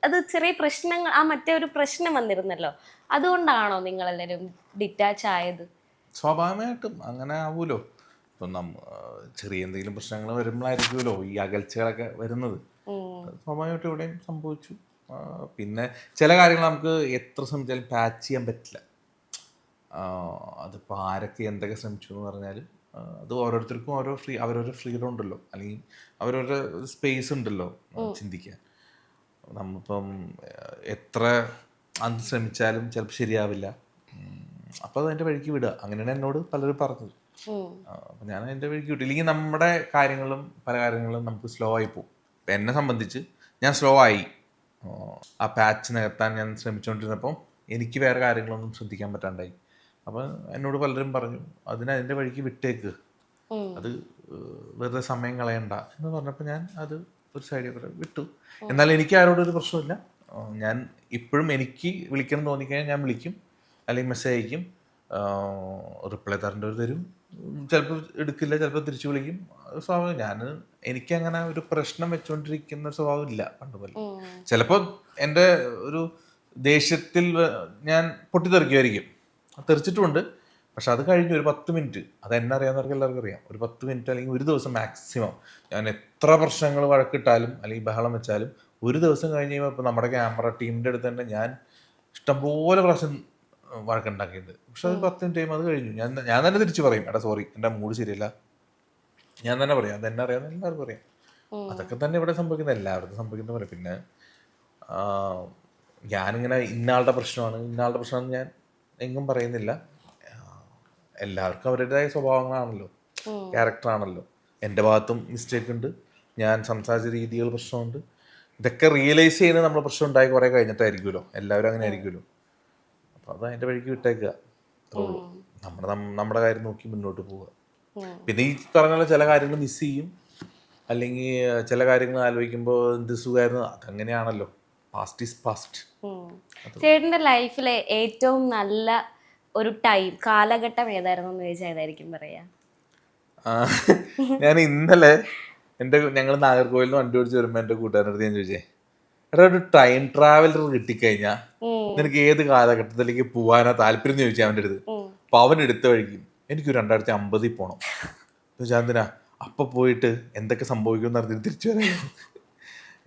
അത് ചെറിയ പ്രശ്നങ്ങൾ ആ മറ്റേ ഒരു പ്രശ്നം വന്നിരുന്നല്ലോ. അതുകൊണ്ടാണോ നിങ്ങളെല്ലാവരും ഡിറ്റാച്ച് ആയത്? സ്വാഭാവികമായിട്ടും അങ്ങനെ ആവൂലോ. ഇപ്പം നമ്മ ചെറിയ എന്തെങ്കിലും പ്രശ്നങ്ങൾ വരുമ്പോഴായിരിക്കുമല്ലോ ഈ അകൽച്ചകളൊക്കെ വരുന്നത്. സ്വാഭാവികമായിട്ട് ഇവിടെയും സംഭവിച്ചു. പിന്നെ ചില കാര്യങ്ങൾ നമുക്ക് എത്ര ശ്രമിച്ചാലും പാച്ച് ചെയ്യാൻ പറ്റില്ല. അതിപ്പോൾ ആരൊക്കെ എന്തൊക്കെ ശ്രമിച്ചു എന്ന് പറഞ്ഞാൽ അത് ഓരോരുത്തർക്കും ഓരോ ഫ്രീ അവരവരുടെ ഫ്രീഡം ഉണ്ടല്ലോ. അല്ലെങ്കിൽ അവരവരുടെ സ്പേസ് ഉണ്ടല്ലോ ചിന്തിക്കാൻ. നമ്മളിപ്പം ഏഹ്, എത്ര അന്ന് ശ്രമിച്ചാലും ചിലപ്പോൾ ശരിയാവില്ല. അപ്പോൾ അതിന്റെ വഴിക്ക് വിടുക. അങ്ങനെയാണ് എന്നോട് പലരും പറഞ്ഞത്. അപ്പം ഞാൻ അതിന്റെ വഴിക്ക് വിട്ടു. ഇല്ലെങ്കിൽ നമ്മുടെ കാര്യങ്ങളും പല കാര്യങ്ങളും നമുക്ക് സ്ലോ ആയി പോകും ഇപ്പം എന്നെ സംബന്ധിച്ച് ഞാൻ സ്ലോ ആയി. ആ, ആ പാച്ച് നികത്താൻ ഞാൻ ശ്രമിച്ചുകൊണ്ടിരുന്നപ്പം എനിക്ക് വേറെ കാര്യങ്ങളൊന്നും ശ്രദ്ധിക്കാൻ പറ്റാണ്ടായി. അപ്പം എന്നോട് പലരും പറഞ്ഞു അതിനെ അതിന്റെ വഴിക്ക് വിട്ടേക്ക്. അത് വെറുതെ സമയം കളയണ്ട. എന്ന് പറഞ്ഞപ്പോൾ ഞാൻ അത് ഒരു സൈഡിൽ വിട്ടു. എന്നാൽ എനിക്ക് ആരോടും ഒരു പ്രശ്നമില്ല ഞാൻ ഇപ്പോഴും എനിക്ക് വിളിക്കണം തോന്നിക്കഴിഞ്ഞാൽ ഞാൻ വിളിക്കും. അല്ലെങ്കിൽ മെസ്സേജ് അയക്കും. റിപ്ലൈ തരേണ്ടവർ തരും. ചിലപ്പോൾ എടുക്കില്ല ചിലപ്പോൾ തിരിച്ചു വിളിക്കും. ഒരു സ്വഭാവം ഞാൻ എനിക്കങ്ങനെ ഒരു പ്രശ്നം വെച്ചുകൊണ്ടിരിക്കുന്ന ഒരു സ്വഭാവം ഇല്ല പണ്ട് പോലെ ചിലപ്പോൾ എന്റെ ഒരു ദേഷ്യത്തിൽ ഞാൻ പൊട്ടിത്തെറിക്കുമായിരിക്കും തെറിച്ചിട്ടുമുണ്ട് പക്ഷെ അത് കഴിഞ്ഞ് ഒരു പത്ത് മിനിറ്റ് അത് എന്നെ അറിയാവുന്നവർക്ക് എല്ലാവർക്കും അറിയാം. ഒരു പത്ത് മിനിറ്റ് അല്ലെങ്കിൽ ഒരു ദിവസം മാക്സിമം ഞാൻ എത്ര പ്രശ്നങ്ങൾ വഴക്കിട്ടാലും അല്ലെങ്കിൽ ബഹളം വെച്ചാലും ഒരു ദിവസം കഴിഞ്ഞ് കഴിയുമ്പോൾ ഇപ്പോൾ നമ്മുടെ ക്യാമറ ടീമിന്റെ അടുത്ത് തന്നെ ഞാൻ ഇഷ്ടംപോലെ പ്രാവശ്യം ഏഹ്, വഴക്കുണ്ടാക്കിയിട്ടുണ്ട്. പക്ഷെ അത് പത്ത് മിനിറ്റ് കഴിയുമ്പോൾ അത് കഴിഞ്ഞു. ഞാൻ ഞാൻ തന്നെ തിരിച്ച് പറയും എടാ സോറി എന്റെ മൂഡ് ശരിയല്ല. ഞാൻ തന്നെ പറയാം അത് എന്നെ അറിയാവുന്ന എല്ലാവർക്കും അറിയാം. അതൊക്കെ തന്നെ ഇവിടെ സംഭവിക്കുന്നത് എല്ലാവർക്കും സംഭവിക്കുന്ന പോലെ. പിന്നെ ഞാനിങ്ങനെ ഇന്നാളുടെ പ്രശ്നമാണ് ഇന്നാളുടെ പ്രശ്നമാണ് ഞാൻ എങ്ങും പറയുന്നില്ല. എല്ലാവർക്കും അവരുടേതായ സ്വഭാവങ്ങളാണല്ലോ. ക്യാരക്ടറാണല്ലോ. എന്റെ ഭാഗത്തും മിസ്റ്റേക്ക് ഉണ്ട്. ഞാൻ സംസാരിച്ച രീതികൾ പ്രശ്നമുണ്ട്. ഇതൊക്കെ റിയലൈസ് ചെയ്യുന്ന നമ്മൾ പ്രശ്നം ഉണ്ടായി കുറേ കഴിഞ്ഞിട്ടായിരിക്കുമല്ലോ. എല്ലാവരും അങ്ങനെ ആയിരിക്കുമല്ലോ. അപ്പോൾ അത് അതിന്റെ വഴിക്ക് വിട്ടേക്കുക. അത്രേ ഉള്ളൂ. നമ്മുടെ നമ്മുടെ കാര്യം നോക്കി മുന്നോട്ട് പോവുക. പിന്നെ ഈ പറഞ്ഞ ചില കാര്യങ്ങൾ മിസ് ചെയ്യും. അല്ലെങ്കിൽ ചില കാര്യങ്ങൾ ആലോചിക്കുമ്പോൾ എന്ത് സുഖമായിരുന്നു? അതങ്ങനെയാണല്ലോ. Past is past. ചേട്ടന്റെ ലൈഫിലെ ഏറ്റവും നല്ല ഒരു ടൈം കാലഘട്ടം ഏതായിരുന്നു എന്ന് ചോദിച്ചാൽ ഏതായിരിക്കും പറയാ? ഞാൻ ഇന്നലെ എന്റെ ഞങ്ങൾ നാഗർകോവിലിൽ വണ്ടി ഓടിച്ച് വരുമ്പോൾ എന്റെ കൂട്ടുകാരുടെ ഞാൻ ചോദിച്ചേ എടാ ഒരു ടൈം ട്രാവലർ കിട്ടിക്കഴിഞ്ഞാൽ ഉം. നിനക്ക് ഏത് കാലഘട്ടത്തിലേക്ക് പോകാനാ താല്പര്യം എന്ന് ചോദിച്ചാൽ അവന്റെ അടുത്ത്. അപ്പൊ അവൻ എടുത്ത വഴിക്കും എനിക്ക് രണ്ടായിരത്തി അമ്പതിൽ പോകണം വെച്ചാൽ എന്തിനാ? അപ്പൊ പോയിട്ട് എന്തൊക്കെ സംഭവിക്കും എന്ന് അറിഞ്ഞിട്ട് തിരിച്ചു വരാം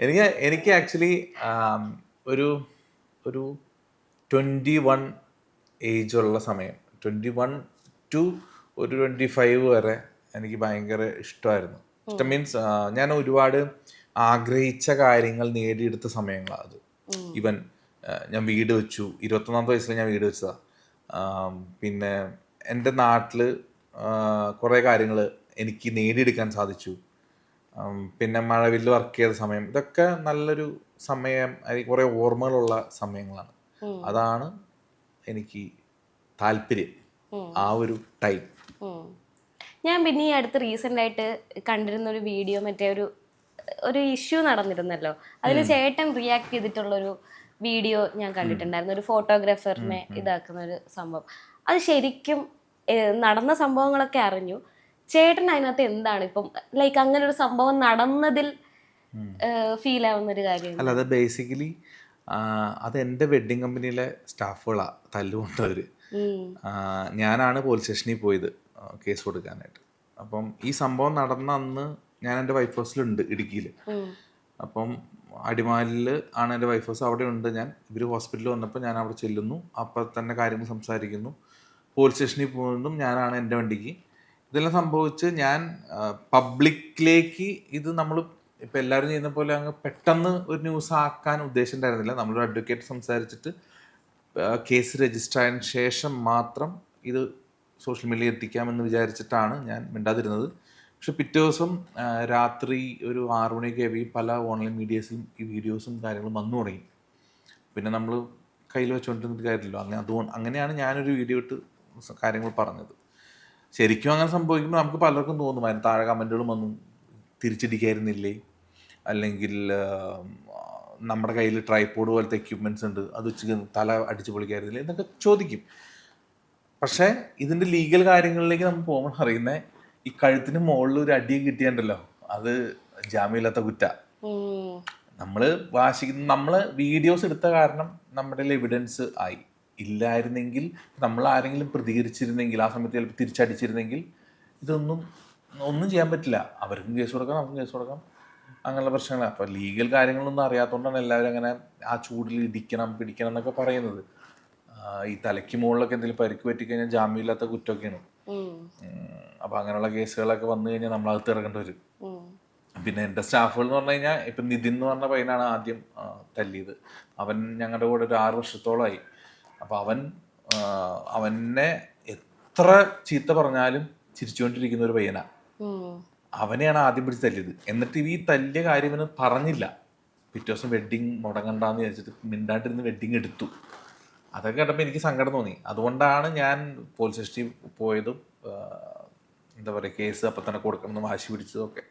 എനിക്ക് എനിക്ക് ആക്ച്വലി ഒരു ഒരു ട്വന്റി വൺ ഏജ് ഉള്ള സമയം. ട്വന്റി വൺ ടു ഒരു ട്വന്റി ഫൈവ് വരെ എനിക്ക് ഭയങ്കര ഇഷ്ടമായിരുന്നു. ഇഷ്ടം മീൻസ് ഞാൻ ഒരുപാട് ആഗ്രഹിച്ച കാര്യങ്ങൾ നേടിയെടുത്ത സമയങ്ങളാണ് അത്. ഇവൻ ഞാൻ വീട് വെച്ചു. ഇരുപത്തൊന്നാമത്തെ വയസ്സിൽ ഞാൻ വീട് വെച്ചതാ. പിന്നെ എന്റെ നാട്ടിൽ കുറേ കാര്യങ്ങൾ എനിക്ക് നേടിയെടുക്കാൻ സാധിച്ചു. പിന്നെ മഴവില്ല് വർക്ക് ചെയ്ത സമയം. ഇതൊക്കെ നല്ലൊരു സമയം അതിന് കുറേ ഓർമ്മകളുള്ള സമയങ്ങളാണ്. അതാണ് എനിക്ക് താല്പര്യം. ആ ഒരു ടൈം ഞാൻ പിന്നെ ഈ അടുത്ത് റീസെന്റ് ആയിട്ട് കണ്ടിരുന്ന ഒരു വീഡിയോ മറ്റേ ഒരു ഒരു ഇഷ്യൂ നടന്നിരുന്നല്ലോ. അതിൽ ചേട്ടൻ റിയാക്ട് ചെയ്തിട്ടുള്ള ഒരു വീഡിയോ ഞാൻ കണ്ടിട്ടുണ്ടായിരുന്നു. ഒരു ഫോട്ടോഗ്രാഫറിനെ ഇതാക്കുന്ന ഒരു സംഭവം. അത് ശരിക്കും നടന്ന സംഭവങ്ങളൊക്കെ അറിഞ്ഞു. ചേട്ടൻ അതിനകത്ത് എന്താണ് ഇപ്പം ലൈക്ക് അങ്ങനെ ഒരു സംഭവം നടന്നതിൽ ഫീൽ ആവുന്ന ഒരു കാര്യം അല്ല അത് ബേസിക്കലി അത് എന്റെ വെഡ്ഡിങ് കമ്പനിയിലെ സ്റ്റാഫുകളാണ് തല്ലുകൊണ്ടവർ. ഞാനാണ് പോലീസ് സ്റ്റേഷനിൽ പോയത് കേസ് കൊടുക്കാനായിട്ട്. അപ്പം ഈ സംഭവം നടന്ന അന്ന് ഞാൻ എന്റെ വൈഫ് ഹൗസിലുണ്ട് ഇടുക്കിയിൽ അപ്പം അടിമാലിൽ ആണ് എന്റെ വൈഫ് ഹൗസ് അവിടെ ഉണ്ട് ഞാൻ. ഇവർ ഹോസ്പിറ്റലിൽ വന്നപ്പോൾ ഞാൻ അവിടെ ചെല്ലുന്നു. അപ്പം തന്നെ കാര്യങ്ങൾ സംസാരിക്കുന്നു. പോലീസ് സ്റ്റേഷനിൽ പോകുന്നതും ഞാനാണ് എന്റെ വണ്ടിക്ക്. ഇതെല്ലാം സംഭവിച്ച് ഞാൻ പബ്ലിക്കിലേക്ക് ഇത് നമ്മൾ ഇപ്പം എല്ലാവരും ചെയ്യുന്ന പോലെ അങ്ങ് പെട്ടെന്ന് ഒരു ന്യൂസ് ആക്കാൻ ഉദ്ദേശം ഉണ്ടായിരുന്നില്ല നമ്മളൊരു അഡ്വക്കേറ്റ് സംസാരിച്ചിട്ട് കേസ് രജിസ്റ്റർ ആയതിനു ശേഷം മാത്രം ഇത് സോഷ്യൽ മീഡിയയിൽ എത്തിക്കാമെന്ന് വിചാരിച്ചിട്ടാണ് ഞാൻ മിണ്ടാതിരുന്നത്. പക്ഷെ പിറ്റേ ദിവസം രാത്രി ഒരു ആറു മണിയൊക്കെ ആയി പല ഓൺലൈൻ മീഡിയസിലും ഈ വീഡിയോസും കാര്യങ്ങളും വന്നു തുടങ്ങി. പിന്നെ നമ്മൾ കയ്യിൽ വെച്ചുകൊണ്ടിരുന്നിട്ട് കാര്യമില്ലല്ലോ. അങ്ങനെ അതുകൊണ്ട് അങ്ങനെയാണ് ഞാനൊരു വീഡിയോ ഇട്ട് കാര്യങ്ങൾ പറഞ്ഞത്. ശരിക്കും അങ്ങനെ സംഭവിക്കുമ്പോൾ നമുക്ക് പലർക്കും തോന്നും അതിന് താഴെ കമന്റുകളും വന്നു തിരിച്ചടിക്കായിരുന്നില്ലേ? അല്ലെങ്കിൽ നമ്മുടെ കയ്യിൽ ട്രൈപോഡ് പോലത്തെ എക്യുപ്മെന്റ്സ് ഉണ്ട് അത് വെച്ച് തല അടിച്ച് പൊളിക്കായിരുന്നില്ലേ? എന്നൊക്കെ ചോദിക്കും. പക്ഷേ ഇതിന്റെ ലീഗൽ കാര്യങ്ങളിലേക്ക് നമ്മൾ പോകുമ്പോൾ അറിയുന്നേ ഈ കഴുത്തിന് മുകളിൽ ഒരു അടി കിട്ടിയുണ്ടല്ലോ അത് ജാമ്യമില്ലാത്ത കുറ്റ. നമ്മൾ വാശിക്കുന്ന നമ്മൾ വീഡിയോസ് എടുത്ത കാരണം നമ്മുടെ എവിഡൻസ് ആയി. ഇല്ലായിരുന്നെങ്കിൽ നമ്മൾ ആരെങ്കിലും പ്രതികരിച്ചിരുന്നെങ്കിൽ ആ സമയത്ത് ചിലപ്പോൾ തിരിച്ചടിച്ചിരുന്നെങ്കിൽ ഇതൊന്നും ഒന്നും ചെയ്യാൻ പറ്റില്ല. അവർക്കും കേസ് കൊടുക്കാം നമുക്കും കേസ് കൊടുക്കാം. അങ്ങനെയുള്ള പ്രശ്നങ്ങൾ അപ്പോൾ ലീഗൽ കാര്യങ്ങളൊന്നും അറിയാത്തതുകൊണ്ടാണ് എല്ലാവരും അങ്ങനെ ആ ചൂടിൽ ഇടിക്കണം പിടിക്കണം എന്നൊക്കെ പറയുന്നത്. ഈ തലയ്ക്ക് മുകളിലൊക്കെ എന്തെങ്കിലും പരിക്ക് പറ്റിക്കഴിഞ്ഞാൽ ജാമ്യമില്ലാത്ത കുറ്റമൊക്കെയാണ്. അപ്പോൾ അങ്ങനെയുള്ള കേസുകളൊക്കെ വന്നു കഴിഞ്ഞാൽ നമ്മളകത്ത് ഇറങ്ങേണ്ടി വരും. പിന്നെ എന്റെ സ്റ്റാഫുകൾ എന്ന് പറഞ്ഞു കഴിഞ്ഞാൽ ഇപ്പം നിതിൻ എന്ന് പറഞ്ഞ പയ്യനാണ് ആദ്യം തല്ലിയത്. അവൻ ഞങ്ങളുടെ കൂടെ ഒരു ആറ് വർഷത്തോളമായി. അപ്പോൾ അവൻ അവനെ എത്ര ചീത്ത പറഞ്ഞാലും ചിരിച്ചുകൊണ്ടിരിക്കുന്ന ഒരു പയ്യനാ. അവനെയാണ് ആദ്യം പിടിച്ച് തല്ലിയത്. എന്നിട്ട് ഈ തല്ലിയ കാര്യം ഇവന് പറഞ്ഞില്ല. പിറ്റേ ദിവസം വെഡ്ഡിങ് മുടങ്ങണ്ടെന്ന് വിചാരിച്ചിട്ട് മിണ്ടാണ്ടിരുന്ന് വെഡ്ഡിങ് എടുത്തു. അതൊക്കെ കേട്ടപ്പോൾ എനിക്ക് സങ്കടം തോന്നി. അതുകൊണ്ടാണ് ഞാൻ പോലീസ് സ്റ്റേഷനിൽ പോയതും എന്താ പറയുക കേസ് അപ്പൊ തന്നെ കൊടുക്കണം എന്ന് വാശി പിടിച്ചതും ഒക്കെ.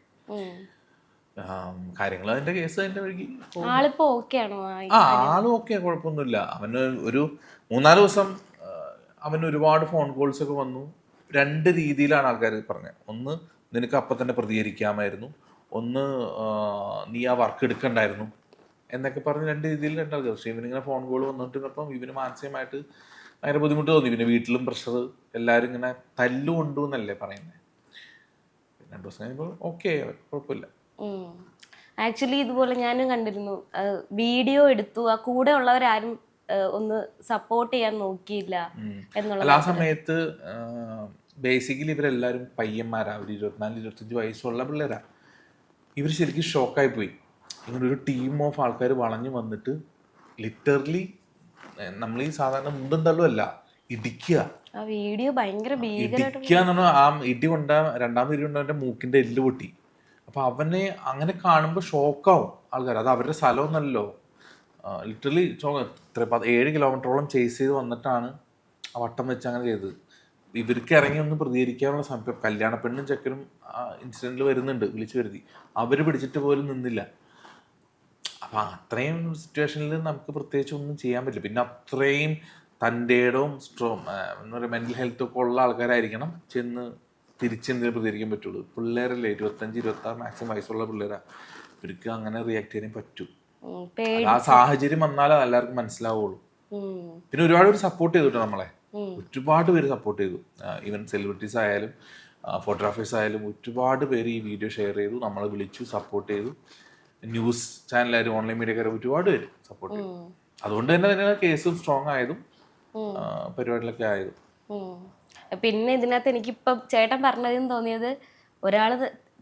കാര്യങ്ങൾ അതിന്റെ കേസ് അതിന്റെ വഴിക്ക് പോകും. ആളിപ്പോ ഓക്കെ ആണോ ആ, ആ ആളും ഒക്കെ കുഴപ്പമൊന്നുമില്ല. അവന് ഒരു മൂന്നാൽ ദിവസം അവന് ഒരുപാട് ഫോൺ കോൾസ് ഒക്കെ വന്നു. രണ്ട് രീതിയിലാണ് ആൾക്കാർ പറഞ്ഞത്. ഒന്ന് നിനക്ക് അപ്പം തന്നെ പ്രതികരിക്കാമായിരുന്നു. ഒന്ന് നീ ആ വർക്ക് എടുക്കണ്ടായിരുന്നു എന്നൊക്കെ പറഞ്ഞ് രണ്ട് രീതിയിൽ രണ്ടാൾക്കാർ പക്ഷേ ഇവനിങ്ങനെ ഫോൺ കോൾ വന്നിട്ടിരുന്നപ്പം ഇവന് മാനസികമായിട്ട് ഭയങ്കര ബുദ്ധിമുട്ട് തോന്നി. പിന്നെ വീട്ടിലും പ്രഷർ എല്ലാവരും ഇങ്ങനെ തല്ലുകൊണ്ടു എന്നല്ലേ പറയുന്നത് രണ്ട് ദിവസം കഴിയുമ്പോൾ ഓക്കെ കുഴപ്പമില്ല. ആക്ച്വലി ഇതുപോലെ ഞാനും കണ്ടിരുന്നു. വീഡിയോ എടുത്തു. ആ കൂടെ ഉള്ളവരാരും ഒന്ന് സപ്പോർട്ട് ചെയ്യാൻ നോക്കിയില്ല എന്നുള്ള ആ സമയത്ത് ബേസിക്കലി ഇവരെല്ലാവരും പയ്യന്മാരാ ഒരു ഇരുപത്തിനാല് ഇരുപത്തഞ്ച് വയസ്സുള്ള പിള്ളേരാ. ഇവർ ശരിക്കും ഷോക്കായി പോയി. ഇങ്ങനെ ഒരു ടീം ഓഫ് ആൾക്കാർ വളഞ്ഞു വന്നിട്ട് ലിറ്ററലി നമ്മൾ ഈ സാധാരണ മുണ്ടും തള്ളുമല്ല ഇടിക്കുക ആ വീഡിയോ ഭയങ്കര ഇടിക്കുക എന്ന് പറഞ്ഞാൽ ആ ഇടി കൊണ്ട രണ്ടാമത് ഇടി കൊണ്ട് മൂക്കിന്റെ എല്ല് പൊട്ടി. അപ്പൊ അവനെ അങ്ങനെ കാണുമ്പോൾ ഷോക്കാവും ആൾക്കാർ അത് അവരുടെ സ്ഥലമൊന്നല്ലോ ലിറ്ററലി ഇത്ര ഏഴ് കിലോമീറ്ററോളം ചേസ് ചെയ്ത് വന്നിട്ടാണ് ആ വട്ടം വെച്ച് അങ്ങനെ ചെയ്തത്. ഇവർക്ക് ഇറങ്ങി ഒന്ന് പ്രതികരിക്കാനുള്ള സമയം കല്യാണ പെണ്ണും ചെക്കനും ആ ഇൻസിഡന്റിൽ വരുന്നുണ്ട് വിളിച്ചു വരുത്തി. അവർ പിടിച്ചിട്ട് പോലും നിന്നില്ല. അപ്പം അത്രയും സിറ്റുവേഷനിൽ നമുക്ക് പ്രത്യേകിച്ച് ഒന്നും ചെയ്യാൻ പറ്റില്ല. പിന്നെ അത്രയും തന്റെ ഇടവും സ്ട്രോങ് എന്താ പറയുക മെന്റൽ ഹെൽത്ത് ഒക്കെ ഉള്ള ആൾക്കാരായിരിക്കണം ചെന്ന് തിരിച്ചെന്തെങ്കിലും പ്രതികരിക്കാൻ പറ്റുള്ളൂ. പിള്ളേരല്ലേ ഇരുപത്തഞ്ച് ഇരുപത്താറ് മാക്സിമം വയസ്സുള്ള പിള്ളേരാണ് ഇവർക്ക് അങ്ങനെ റിയാക്ട് ചെയ്യാനേ പറ്റൂ. ആ സാഹചര്യം വന്നാലേ എല്ലാവർക്കും മനസ്സിലാവുള്ളൂ. പിന്നെ ഒരുപാട് പേര് സപ്പോർട്ട് ചെയ്തു നമ്മളെ? ഒരുപാട് പേര് സപ്പോർട്ട് ചെയ്തു. ഈവൻ സെലിബ്രിറ്റീസ് ആയാലും ഫോട്ടോഗ്രാഫേഴ്സ് ആയാലും ഒരുപാട് പേര് ഈ വീഡിയോ ഷെയർ ചെയ്തു നമ്മളെ വിളിച്ചു സപ്പോർട്ട് ചെയ്തു. ന്യൂസ് ചാനലായാലും ഓൺലൈൻ മീഡിയക്കാരും ഒരുപാട് പേര് സപ്പോർട്ട് ചെയ്തു. അതുകൊണ്ട് തന്നെ തന്നെ കേസും സ്ട്രോങ് ആയതും പരിപാടികളൊക്കെ ആയതും. പിന്നെ ഇതിനകത്ത് എനിക്കിപ്പം ചേട്ടൻ പറഞ്ഞതെന്ന് തോന്നിയത് ഒരാൾ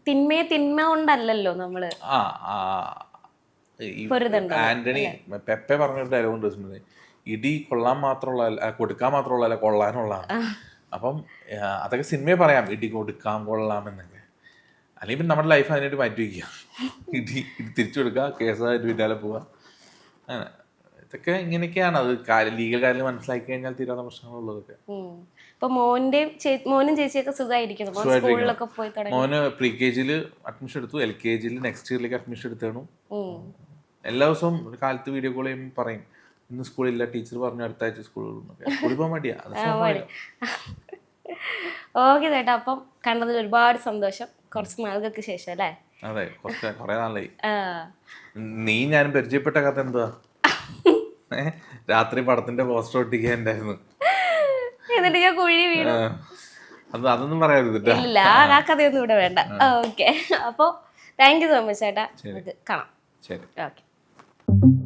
തിന്മയെ തിന്മ കൊണ്ടല്ലല്ലോ നമ്മൾ. ആ ആന്റണി പെപ്പെ പറഞ്ഞൊരു ഡയലോഗ് ഉണ്ട് ഇടി കൊള്ളാൻ മാത്രമുള്ള കൊടുക്കാൻ മാത്രമുള്ള കൊള്ളാനുള്ള അപ്പം അതൊക്കെ സിനിമയെ പറയാം. ഇടി കൊടുക്കാം കൊള്ളാം എന്നൊക്കെ. അല്ലെങ്കിൽ പിന്നെ നമ്മുടെ ലൈഫ് അതിനായിട്ട് മാറ്റി വയ്ക്കുക ഇടി ഇടി തിരിച്ചു കൊടുക്കുക കേസായിട്ട് പിന്നാലെ പോവുക അങ്ങനെ. ഇതൊക്കെ ഇങ്ങനെയൊക്കെയാണ്. അത് ലീഗൽ കാര്യം മനസ്സിലാക്കി കഴിഞ്ഞാൽ തീരാത്ത പ്രശ്നങ്ങളുള്ളതൊക്കെ. ഇപ്പൊ ചേ- മോനും ചേച്ചിയൊക്കെ സുഖമായിരിക്കുന്നു മോൻ സ്കൂളിലൊക്കെ പോയി മോന് പ്രീ കെ ജിയിൽ അഡ്മിഷൻ എടുത്തു. എൽ കെ ജിയിൽ നെക്സ്റ്റ് ഇയറിലേക്ക് അഡ്മിഷൻ എടുത്തേണു. എല്ലാ ദിവസവും ഒരു കാലത്ത് വീഡിയോ കോൾ ചെയ്യുമ്പോൾ പറയും ഇന്ന് സ്കൂളില്ല ടീച്ചർ പറഞ്ഞു അടുത്ത ആഴ്ച സ്കൂളിൽ സ്കൂളിൽ പോകാൻ മടിയാ. ഓക്കെ ചേട്ടാ അപ്പം കണ്ടതിൽ ഒരുപാട് സന്തോഷം. കുറച്ച് നാളുകൾക്ക് ശേഷം അല്ലേ? അതെ കുറച്ച് കുറെ നാളായി. നീ ഞാൻ പരിചയപ്പെട്ട കഥ എന്താ? രാത്രി പടത്തിന്റെ പോസ്റ്റർ ഒട്ടിക്കാൻ ഉണ്ടായിരുന്നു. എന്നിട്ട് ഞാൻ കുഴി വീണു. അത് അതൊന്നും പറയരുത്. ഇല്ല ആ കഥയൊന്നും ഇവിടെ വേണ്ട. ഓക്കെ. അപ്പോൾ താങ്ക് യു സോ മച്ച് ചേട്ടാ. കാണാം. ശരി. ഓക്കെ. thank you